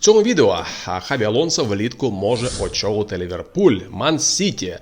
Цьому відео Хабі Алонсо влітку може очолити Ліверпуль, Ман Сіті.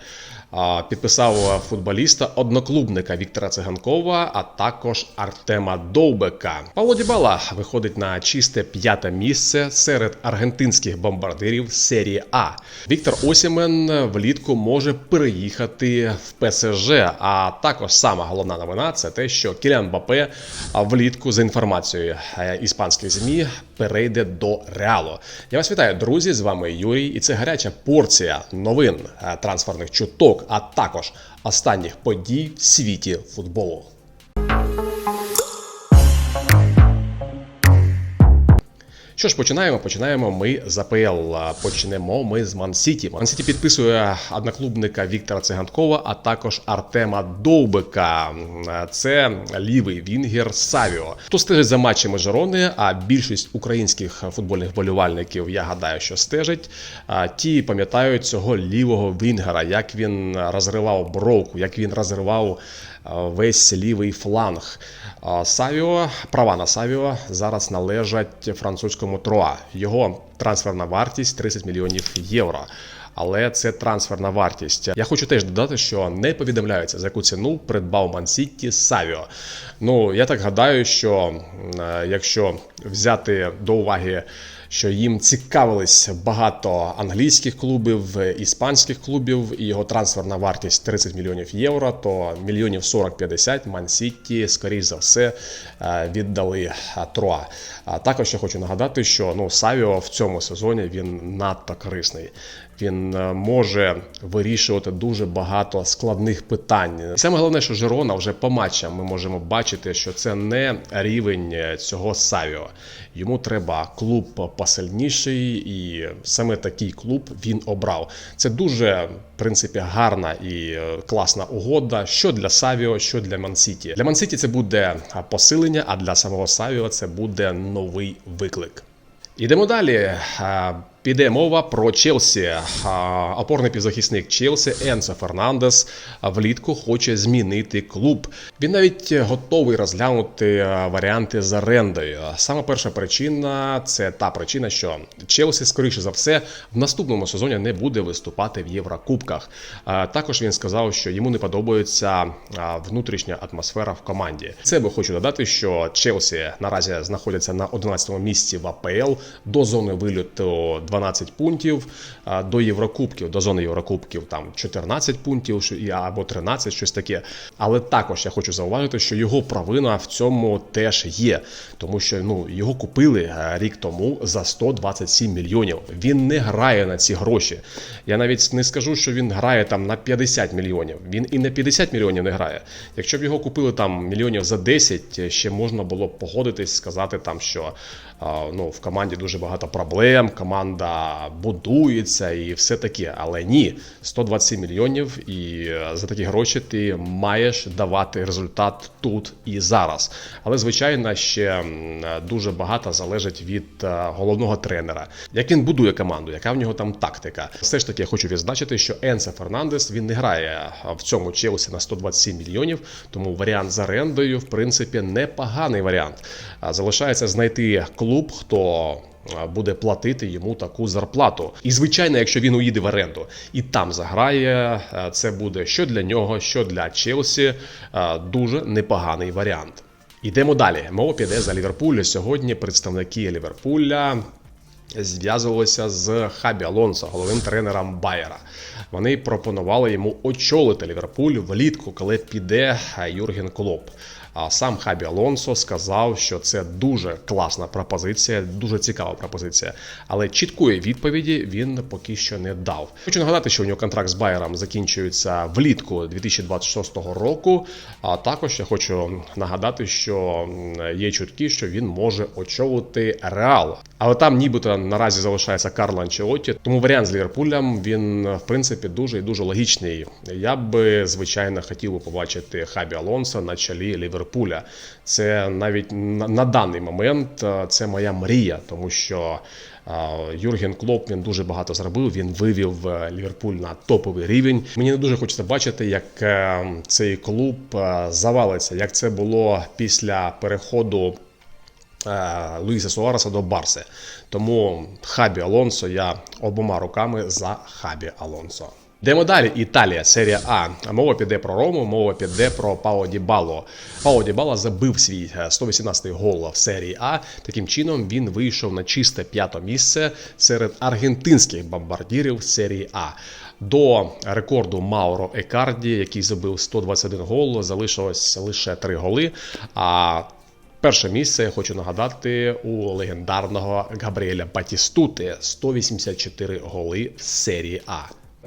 Підписав футболіста одноклубника Віктора Циганкова, а також Артема Довбека. Павло Дібала виходить на чисте п'яте місце серед аргентинських бомбардирів серії А. Віктор Осімен влітку може переїхати в ПСЖ. А також сама головна новина це те, що Кілян Бапе влітку за інформацією е, іспанських змі перейде до Реалу. Я вас вітаю, друзі. З вами Юрій, і це гаряча порція новин е, трансферних чуток, а також останніх подій в світі футболу. Що ж, починаємо? Починаємо ми з АПЛ. Почнемо ми з Ман-Сіті. Ман-Сіті підписує одноклубника Віктора Циганкова, а також Артема Довбика. Це лівий вінгер Савіо. Хто стежить за матчами Жерони, а більшість українських футбольних болівальників, я гадаю, що стежить. Ті пам'ятають цього лівого вінгера, як він розривав бровку, як він розривав весь лівий фланг. Савіо, права на Савіо зараз належать французькому Троа. Його трансферна вартість 30 мільйонів євро. Але це трансферна вартість. Я хочу теж додати, що не повідомляється, за яку ціну придбав Мансіті Савіо. Ну я так гадаю, що е, якщо взяти до уваги що їм цікавились багато англійських клубів, іспанських клубів, і його трансферна вартість 30 мільйонів євро, то мільйонів 40-50 Ман-Сіті, скоріш за все, е, віддали е, Троа. А також я хочу нагадати, що ну Савіо в цьому сезоні він надто корисний. Він е, може вирішувати дуже багато складних питань. І Саме головне, що Жирона вже по матчам ми можемо бачити, що це не рівень цього Савіо. Йому треба клуб посильніший, і саме такий клуб він обрав. Це дуже в принципі гарна і е, класна угода. Що для Савіо, що для Мансіті. Для Мансіті це буде посилення, а для самого Савіо це буде новий виклик. Ідемо далі. Е, Піде мова про Челсі. Опорний півзахисник Челсі Енсо Фернандес влітку хоче змінити клуб. Він навіть готовий розглянути варіанти з орендою. Саме перша причина це та причина, що Челсі, скоріше за все, в наступному сезоні не буде виступати в Єврокубках. Також він сказав, що йому не подобається внутрішня атмосфера в команді. Це би хочу додати, що Челсі наразі знаходиться на 11-му місці в АПЛ до зони вильоту 12 пунктів до Єврокубків, до зони Єврокубків там 14 пунктів або 13, щось таке. Але також я хочу зауважити, що його провина в цьому теж є, тому що ну його купили е, рік тому за 127 мільйонів. Він не грає на ці гроші. Я навіть не скажу, що він грає там на 50 мільйонів. Він і на 50 мільйонів не грає. Якщо б його купили там мільйонів за 10, ще можна було б погодитись, сказати там, що ну, в команді дуже багато проблем, команда будується і все таке. Але ні, 127 мільйонів, і е, за такі гроші ти маєш давати результат тут і зараз. Але звичайно, ще дуже багато залежить від е, головного тренера. Як він будує команду, яка в нього там тактика. Все ж таки, я хочу відзначити, що Енсе Фернандес він не грає в цьому Челсі на 127 мільйонів, тому варіант з орендою, в принципі, непоганий варіант. Залишається знайти клуб, хто буде платити йому таку зарплату. І звичайно, якщо він уїде в оренду і там заграє, це буде що для нього, що для Челсі дуже непоганий варіант. Ідемо далі. Мова піде за Ліверпуль. Сьогодні представники Ліверпуля зв'язувалися з Хабі Алонсо, головним тренером Байера. Вони пропонували йому очолити Ліверпуль влітку, коли піде Юрген Клоп. А сам Хабі Алонсо сказав, що це дуже класна пропозиція, дуже цікава пропозиція. Але чіткої відповіді він поки що не дав. Хочу нагадати, що у нього контракт з Байером закінчується влітку 2026 року. А також я хочу нагадати, що є чутки, що він може очолити Реал. Але там нібито наразі залишається Карло Анчелотті, тому варіант з Ліверпулем він в принципі дуже і дуже логічний. Я би звичайно хотів би побачити Хабі Алонсо на чолі Ліверпуля. Це навіть на, на даний момент е, це моя мрія, тому що е, Юрген Клоп він дуже багато зробив. Він вивів е, Ліверпуль на топовий рівень. Мені не дуже хочеться бачити, як цей клуб завалиться, як це було після переходу Луїса Суареса до Барси. Тому Хабі Алонсо я обома руками за Хабі Алонсо. Йдемо далі. Італія, серія А. Мова піде про Рому, мова піде про Пао Дібало. Пао Дібало забив свій е, 118-й гол в серії А. Таким чином він вийшов на чисте п'яте місце серед аргентинських бомбардірів серії А. До рекорду Мауро Екарді, який забив 121 гол, залишилось лише 3 голи. А Перше місце я хочу нагадати у легендарного Габріеля Батістути 184 голи в серії А.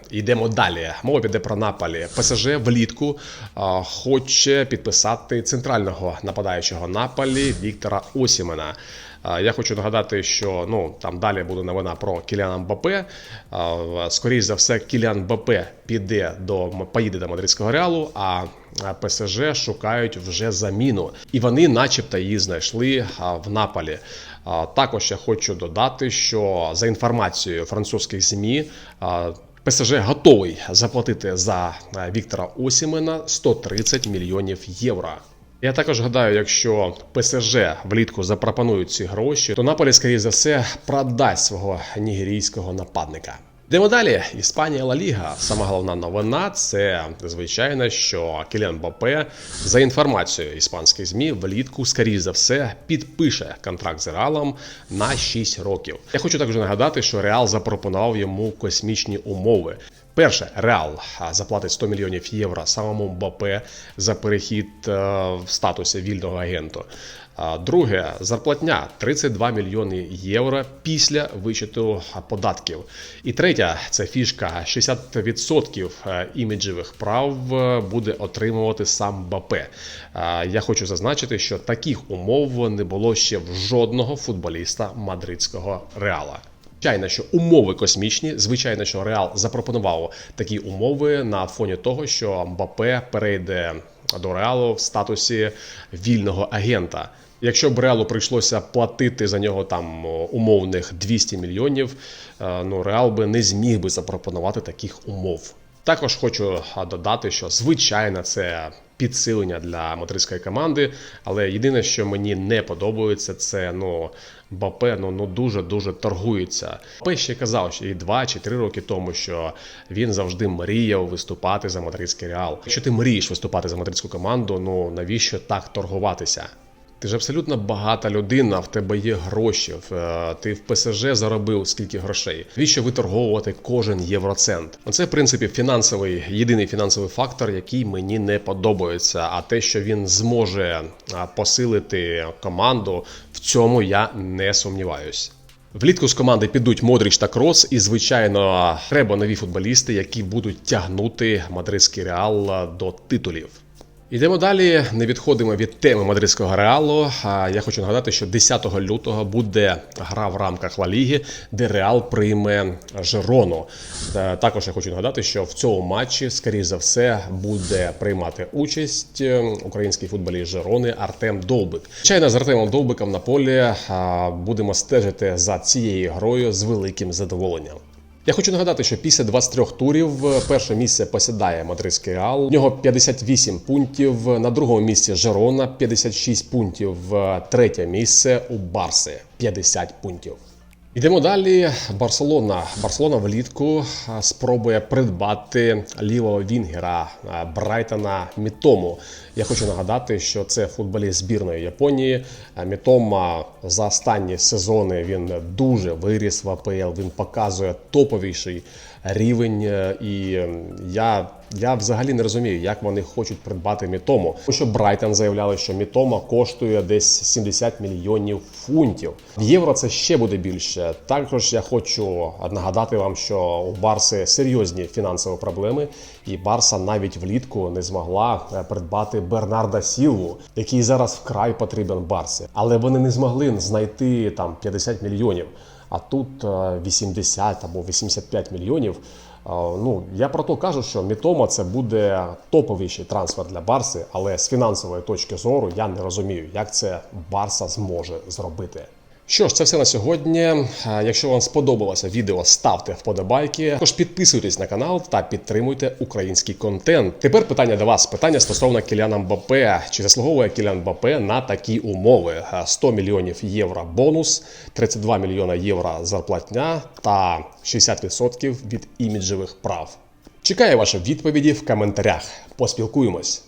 Йдемо далі. Мова піде про Наполі. ПСЖ влітку а, хоче підписати центрального нападаючого Наполі Віктора Осімена. А, Я хочу нагадати, що ну там далі буде новина про Кіліана Мбапе. Скоріше за все, Кіліан Мбапе піде до поїде до мадридського реалу. А ПСЖ шукають вже заміну, і вони, начебто, її знайшли в Наполі. Також я хочу додати, що за інформацією французьких змі. ПСЖ готовий заплатити за е, Віктора Осімена 130 мільйонів євро. Я також гадаю, якщо ПСЖ влітку запропонують ці гроші, то Наполі, скоріше за все, продасть свого нігерійського нападника. Йдемо далі. Іспанія Ла Ліга. Сама головна новина це звичайно, що Кіліан Бапе, за інформацією іспанських змі, влітку, скоріше за все, підпише контракт з Реалом на 6 років. Я хочу також нагадати, що Реал запропонував йому космічні умови. Перше, Реал заплатить 100 мільйонів євро самому Мбапе за перехід е, в статусі вільного агенту. Друге, зарплатня 32 мільйони євро після вичету податків. І третя це фішка: 60% е, іміджевих прав е, буде отримувати сам Мбапе. А, Я хочу зазначити, що таких умов не було ще в жодного футболіста мадридського реала. Звичайно, що умови космічні. Звичайно, що Реал запропонував такі умови на фоні того, що Мбапе перейде до Реалу в статусі вільного агента. Якщо б Реалу прийшлося платити за нього там умовних 200 мільйонів, е, ну Реал би не зміг би запропонувати таких умов. Також хочу додати, що звичайно це підсилення для мадридської команди, але єдине, що мені не подобається, це ну Бапе ну, ну дуже дуже торгується. Бапе ще казав, що і два чи три роки тому, що він завжди мріяв виступати за мадридський реал. Якщо ти мрієш виступати за мадридську команду, ну навіщо так торгуватися? Ти ж абсолютно багата людина, в тебе є гроші. е, Ти в ПСЖ заробив скільки грошей. Навіщо виторговувати кожен євроцент? Оце, в принципі, фінансовий єдиний фінансовий фактор, який мені не подобається. А те, що він зможе посилити команду, в цьому я не сумніваюсь. Влітку з команди підуть Модріч та Крос, і звичайно, треба нові футболісти, які будуть тягнути мадридський реал до титулів. Йдемо далі. Не відходимо від теми мадридського реалу. Я хочу нагадати, що 10 лютого буде гра в рамках Ла Ліги, де Реал прийме Жерону. Також я хочу нагадати, що в цьому матчі, скоріш за все, буде приймати участь е, український футболіст Жерони Артем Довбик. Звичайно, з Артемом Довбиком на полі будемо стежити за цією грою з великим задоволенням. Я хочу нагадати, що після 23 турів е, перше місце посідає мадридський реал. В нього 58 пунктів. На другому місці Жерона 56 пунктів. Е, Третє місце у Барси 50 пунктів. Йдемо далі. Барселона. Барселона влітку спробує придбати лівого вінгера Брайтона Мітому. Я хочу нагадати, що це футболіст збірної Японії. Мітома за останні сезони він дуже виріс в АПЛ. Він показує топовіший рівень. е, І я, я взагалі не розумію, як вони хочуть придбати Мітому. Тому що Брайтон заявляли, що Мітома коштує десь 70 мільйонів фунтів. В євро це ще буде більше. Також я хочу нагадати вам, що у Барси серйозні фінансові проблеми, і Барса навіть влітку не змогла е, придбати Бернарда Сілву, який зараз вкрай потрібен Барсі. Але вони не змогли знайти там 50 мільйонів. А тут е, 80 або 85 мільйонів. Ну я про то кажу, що Мітома це буде топовіший трансфер для Барси, але з фінансової точки зору я не розумію, як це Барса зможе зробити. Що ж, це все на сьогодні. Якщо вам сподобалося відео, ставте вподобайки. Також підписуйтесь на канал та підтримуйте український контент. Тепер питання до вас: питання стосовно Кіляна Мбапе. Чи заслуговує Кілян Мбапе на такі умови? Е, 100 мільйонів євро бонус, 32 мільйона євро зарплатня та 60% від іміджевих прав. Чекаю ваші відповіді в коментарях. Поспілкуємось.